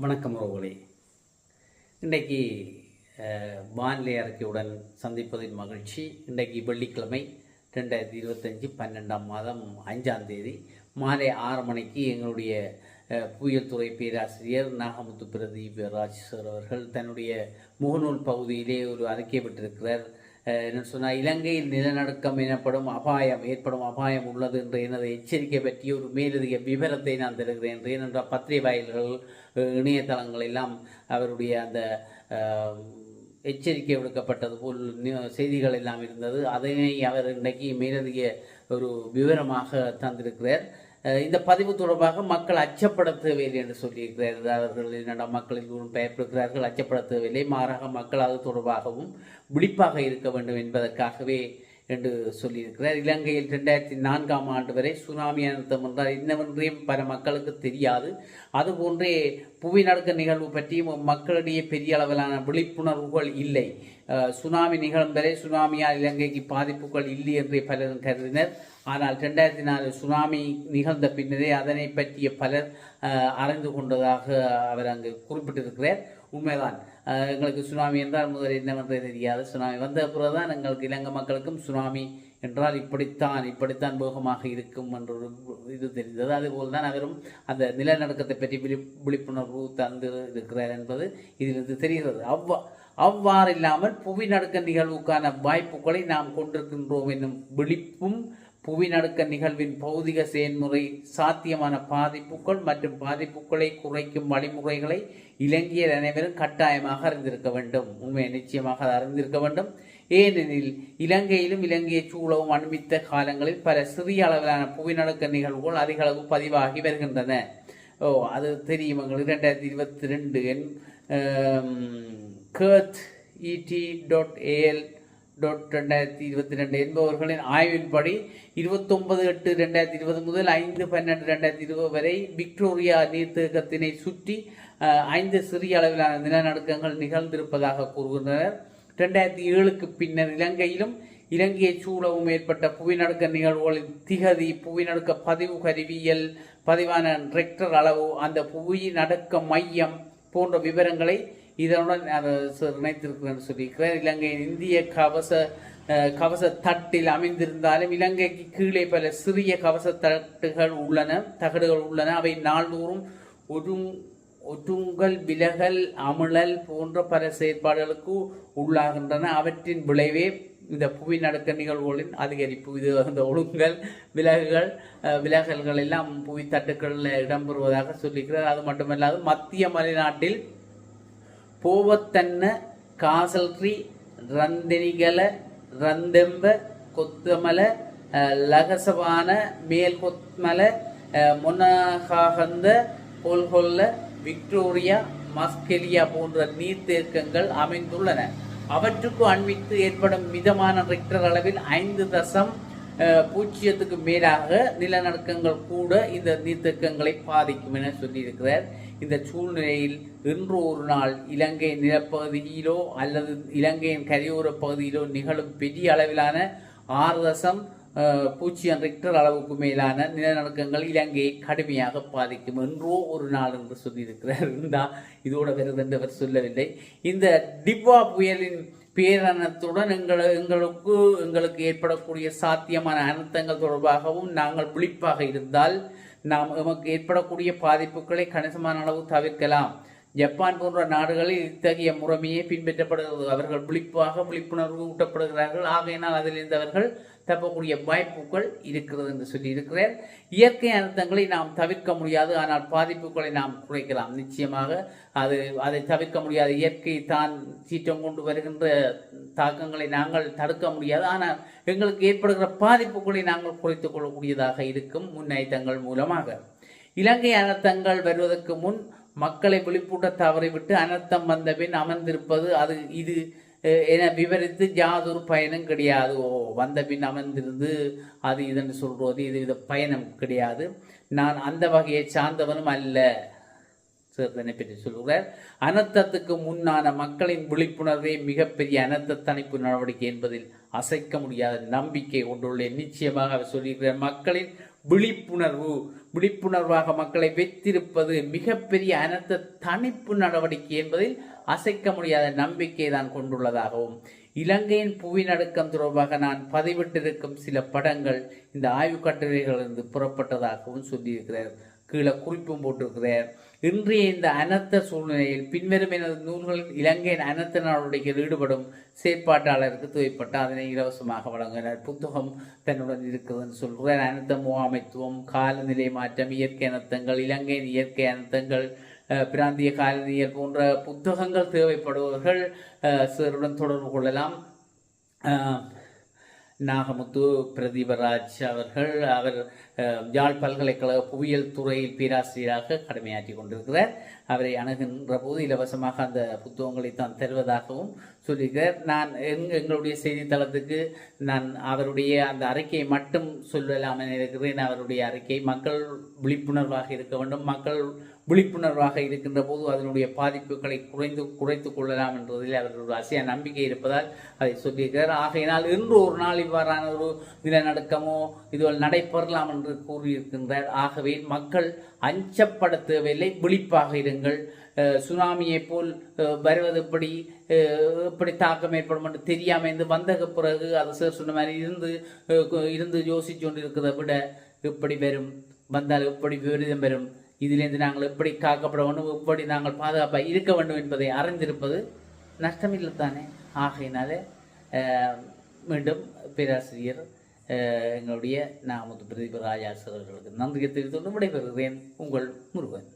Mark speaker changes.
Speaker 1: வணக்கம் உறவுகளே. இன்றைக்கு வானிலை அறிக்கையுடன் சந்திப்பதின் மகிழ்ச்சி. இன்றைக்கு வெள்ளிக்கிழமை ரெண்டாயிரத்தி இருபத்தஞ்சி பன்னெண்டாம் மாதம் அஞ்சாம் தேதி. மாலை ஆறு மணிக்கு எங்களுடைய புயல் துறை பேராசிரியர் நாகமுத்து பிரதீப் ராஜ் சார் அவர்கள் தன்னுடைய முகநூல் பகுதியிலே ஒரு அறிக்கை பெற்றிருக்கிறார். என்ன சொன்னால் இலங்கையில் நிலநடுக்கம் எனப்படும் அபாயம் ஏற்படும் அபாயம் உள்ளது என்ற எனது எச்சரிக்கை பற்றிய ஒரு மேலதிக விவரத்தை நான் தருகிறேன் ஏனென்றால் பத்திரிகை வாயில்கள் இணையதளங்கள் எல்லாம் அவருடைய அந்த எச்சரிக்கை விடுக்கப்பட்டது போல் செய்திகள் எல்லாம் இருந்தது அதனை அவர் இன்றைக்கு மேலதிக ஒரு விவரமாக தந்திருக்கிறார் இந்த பதிவு தொடர்பாக மக்கள் அச்சப்பட தேவையில்லை என்று சொல்லியிருக்கிறார்கள் அவர்கள் என்னடா மக்கள் கூறும் பயப்படுகிறார்கள் அச்சப்பட தேவையில்லை மாறாக மக்கள் அது தொடர்பாகவும் விழிப்பாக இருக்க வேண்டும் என்பதற்காகவே என்று சொல்லியிருக்கிறார். இலங்கையில் ரெண்டாயிரத்தி நான்காம் ஆண்டு வரை சுனாமி அனர்த்தம் என்றால் என்னவென்றையும் பல மக்களுக்கு தெரியாது. அதுபோன்றே புவி நடுக்க நிகழ்வு பற்றியும் மக்களிடையே பெரிய அளவிலான விழிப்புணர்வுகள் இல்லை. சுனாமி நிகழும் வரை சுனாமியால் இலங்கைக்கு பாதிப்புகள் இல்லை என்று பலரும் கருதினர். ஆனால் ரெண்டாயிரத்தி நாலு சுனாமி நிகழ்ந்த பின்னரே அதனை பற்றிய பலர் அறிந்து கொண்டதாக அவர் அங்கு குறிப்பிட்டிருக்கிறார். உண்மைதான். எங்களுக்கு சுனாமி என்றால் முதல் என்னவென்றே தெரியாது. சுனாமி வந்த பிறகுதான் எங்களுக்கு இலங்கை மக்களுக்கும் சுனாமி என்றால் இப்படித்தான் இப்படித்தான் போகமாக இருக்கும் என்ற ஒரு இது தெரிந்தது. அதுபோல் தான் அவரும் அந்த நிலநடுக்கத்தை பற்றி விழி விழிப்புணர்வு தந்து இருக்கிறார் என்பது இதிலிருந்து தெரிகிறது. அவ்வா அவ்வாறு இல்லாமல் புவி நடுக்க நிகழ்வுக்கான வாய்ப்புகளை நாம் கொண்டிருக்கின்றோம் என்னும் விழிப்பும் புவி நடுக்க நிகழ்வின் பௌதிக செயல்முறை சாத்தியமான பாதிப்புகள் மற்றும் பாதிப்புகளை குறைக்கும் வழிமுறைகளை இலங்கையர் அனைவரும் கட்டாயமாக அறிந்திருக்க வேண்டும். உண்மையை நிச்சயமாக அறிந்திருக்க வேண்டும். ஏனெனில் இலங்கையிலும் இலங்கையை சூழவும் அண்மித்த காலங்களில் பல சிறிய அளவிலான புவிநடுக்க நிகழ்வுகள் அதிக அளவு பதிவாகி வருகின்றன. ஓ அது தெரியும் எங்களுக்கு. ரெண்டாயிரத்தி இருபத்தி ரெண்டு என் கேர்த் இடி டாட் ஏஎல் டாட் ரெண்டாயிரத்தி இருபத்தி ரெண்டு என்பவர்களின் ஆய்வின்படி இருபத்தொன்பது எட்டு ரெண்டாயிரத்தி இருபது முதல் ஐந்து பன்னெண்டு ரெண்டாயிரத்தி இருபது வரை விக்டோரியா நீர்த்தேக்கத்தினை சுற்றி ஐந்து சிறிய அளவிலான நிலநடுக்கங்கள் நிகழ்ந்திருப்பதாக கூறுகின்றனர். ரெண்டாயிரத்தி ஏழுக்கு பின்னர் இலங்கையிலும் இலங்கையை சூழவும் ஏற்பட்ட புவிநடுக்க நிகழ்வுகளின் திகதி புவிநடுக்க பதிவு கருவியல் பதிவான ரெக்டர் அளவு அந்த புவி நடுக்க மையம் போன்ற விவரங்களை இதனுடன் நான் நினைத்திருக்கிறேன் சொல்லியிருக்கிறேன் இலங்கை இலங்கையின் இந்திய கவச கவச தட்டில் அமைந்திருந்தாலும் இலங்கைக்கு கீழே பல சிறிய கவச தட்டுகள் உள்ளன தகடுகள் உள்ளன. அவை நாள்தோறும் ஒரு ஒற்றுங்கல் விலகல் அமிழல் போன்ற பல செயற்பாடுகளுக்கு உள்ளாகின்றன. அவற்றின் விளைவே இந்த புவி நடுக்க நிகழ்வுகளின் அதிகரிப்பு. இது அந்த ஒழுங்கல் விலகுகள் விலகல்கள் எல்லாம் புவி தட்டுக்களில் இடம்பெறுவதாக சொல்லிக்கிறார். அது மட்டுமல்லாது மத்திய மலைநாட்டில் போவத்தன்ன காசல்ரி ரந்தினிகல ரந்தெம்ப கொத்தமல லகசவான மேல்கொத்மல அஹ், மொனகாகந்த பொல்கொல்ல விக்டோரியா மஸ்கெலியா போன்ற நீர்த்தேக்கங்கள் அமைந்துள்ளன. அவற்றுக்கு அண்மித்து ஏற்படும் மிதமான ரிக்டர் அளவில் ஐந்து தசம் பூஜ்ஜியத்துக்கு மேலாக நிலநடுக்கங்கள் கூட இந்த நீர்த்தேக்கங்களை பாதிக்கும் என சொல்லியிருக்கிறார். இந்த சூழ்நிலையில் இன்று ஒரு நாள் இலங்கை நிலப்பகுதியிலோ அல்லது இலங்கையின் கரையோர பகுதியிலோ நிகழும் பெரிய அளவிலான ஆறு தசம் பூஜ்ஜியம் ரிக்டர் அளவுக்கு மேலான நிலநடுக்கங்கள் இலங்கையை கடுமையாக பாதிக்கும். என்றோ ஒரு நாள் என்று சொல்லியிருக்கிறார். இருந்தால் இதோட வருது என்று அவர் சொல்லவில்லை. இந்த டிப்வா புயலின் பேரணத்துடன் எங்கள் எங்களுக்கு எங்களுக்கு ஏற்படக்கூடிய சாத்தியமான அனர்த்தங்கள் தொடர்பாகவும் நாங்கள் விழிப்பாக இருந்தால் நாம் எமக்கு ஏற்படக்கூடிய பாதிப்புகளை கணிசமான அளவு தவிர்க்கலாம். ஜப்பான் போன்ற நாடுகளில் இத்தகைய முறைமையே பின்பற்றப்படுகிறது. அவர்கள் விழிப்பாக விழிப்புணர்வு ஊட்டப்படுகிறார்கள். ஆகையினால் அதிலிருந்து அவர்கள் தப்பக்கூடிய வாய்ப்புகள் இருக்கிறது என்று சொல்லி இருக்கிறார் இயற்கை அனர்த்தங்களை நாம் தவிர்க்க முடியாது. ஆனால் பாதிப்புகளை நாம் குறைக்கலாம். நிச்சயமாக அது அதை தவிர்க்க முடியாது. இயற்கை தான் சீற்றம் கொண்டு வருகின்ற தாக்கங்களை நாங்கள் தடுக்க முடியாது. ஆனால் எங்களுக்கு ஏற்படுகிற பாதிப்புகளை நாங்கள் குறைத்துக் கொள்ளக்கூடியதாக இருக்கும் முன்னேற்றங்கள் மூலமாக. இலங்கை அனர்த்தங்கள் வருவதற்கு முன் மக்களை விழிப்பூட்ட தவறிவிட்டு அனர்த்தம் வந்த பின் அமர்ந்திருப்பது அது இது என விவரித்து யாதொரு பயனும் கிடையாது. ஓ வந்த பின் அமர்ந்திருந்து அது இதன் சொல்றது இது இது பயணம் கிடையாது. நான் அந்த வகையை சார்ந்தவனும் அல்ல. சேர்ந்தனை பற்றி சொல்கிறார். அனர்த்தத்துக்கு முன்னான மக்களின் விழிப்புணர்வே மிகப்பெரிய அனர்த்த தணிப்பு நடவடிக்கை என்பதில் அசைக்க முடியாத நம்பிக்கை கொண்டுள்ளேன் நிச்சயமாக அவர் சொல்லியிருக்கிறார் மக்களின் விழிப்புணர்வு. விழிப்புணர்வாக மக்களை வைத்திருப்பது மிகப்பெரிய அனர்த்த தணிப்பு நடவடிக்கை என்பதில் அசைக்க முடியாத நம்பிக்கை தான் கொண்டுள்ளதாகவும். இலங்கையின் புவிநடுக்கம் தொடர்பாக நான் பதிவிட்டிருக்கும் சில படங்கள் இந்த ஆய்வு கட்டுரைகளிலிருந்து புறப்பட்டதாகவும் சொல்லியிருக்கிறார். கீழே குறிப்பும் போட்டிருக்கிறார். இன்றைய இந்த அனர்த்த சூழ்நிலையில் பின்வரும் எனது நூல்களில் இலங்கையின் அனர்த்த நடவடிக்கையில் ஈடுபடும் செயற்பாட்டாளருக்கு துவைப்பட்டு அதனை இலவசமாக வழங்கினார் புத்தகம் தன்னுடன் இருக்குதுன்னு சொல்கிறார். அனர்த்த முகாமைத்துவம் காலநிலை மாற்றம் இயற்கை அனர்த்தங்கள் இலங்கையின் இயற்கை அனர்த்தங்கள் அஹ், பிராந்திய காலநிலையல் போன்ற புத்தகங்கள் தேவைப்படுபவர்கள் அஹ், சிலருடன் தொடர்பு கொள்ளலாம். நாகமுத்து பிரதீபராஜ் அவர்கள் அவர் யாழ் பல்கலைக்கழக புவியியல் துறையில் பேராசிரியராக கடமையாற்றி கொண்டிருக்கிறார். அவரை அணுகின்ற போது இலவசமாக அந்த புத்தகங்களை தான் தருவதாகவும் சொல்லியிருக்கிறார். நான் எங் எங்களுடைய செய்தித்தளத்துக்கு நான் அவருடைய அந்த அறிக்கையை மட்டும் சொல்லலாம் என இருக்கிறேன். அவருடைய அறிக்கை மக்கள் விழிப்புணர்வாக இருக்க வேண்டும். மக்கள் விழிப்புணர்வாக இருக்கின்ற போது அதனுடைய பாதிப்புகளை குறைந்து குறைத்து கொள்ளலாம் என்றதில் அவர்கள் ஒரு அசிய நம்பிக்கை இருப்பதால் அதை சொல்லியிருக்கிறார். ஆகையினால் இன்று ஒரு நாள் இவ்வாறான ஒரு நிலநடுக்கமோ இதுவள் நடைபெறலாம் என்று கூறியிருக்கின்றார். ஆகவே மக்கள் அஞ்சப்பட தேவையில்லை விழிப்பாக இருங்கள். சுனாமியை சுனாமியைப் போல் வருவது எப்படி எப்படி தாக்கம் ஏற்படும் என்று தெரியாமல் இருந்து வந்த பிறகு அது சார் சொன்ன மாதிரி இருந்து இருந்து யோசிச்சு கொண்டு இருக்கிறதை விட எப்படி வரும் வந்தால் எப்படி விபரீதம் வரும் இதிலிருந்து நாங்கள் எப்படி காக்கப்பட வேண்டும்? எப்படி நாங்கள் பாதுகாப்பாக இருக்க வேண்டும் என்பதை அறிந்திருப்பது நஷ்டமில்லை தானே ஆகையினாலே மீண்டும் பேராசிரியர் எங்களுடைய நாமது பிரதீப அவர்களுக்கு நன்றியை தெரிவித்துக் கொண்டு விடைபெறுகிறேன். உங்கள் முருகன்.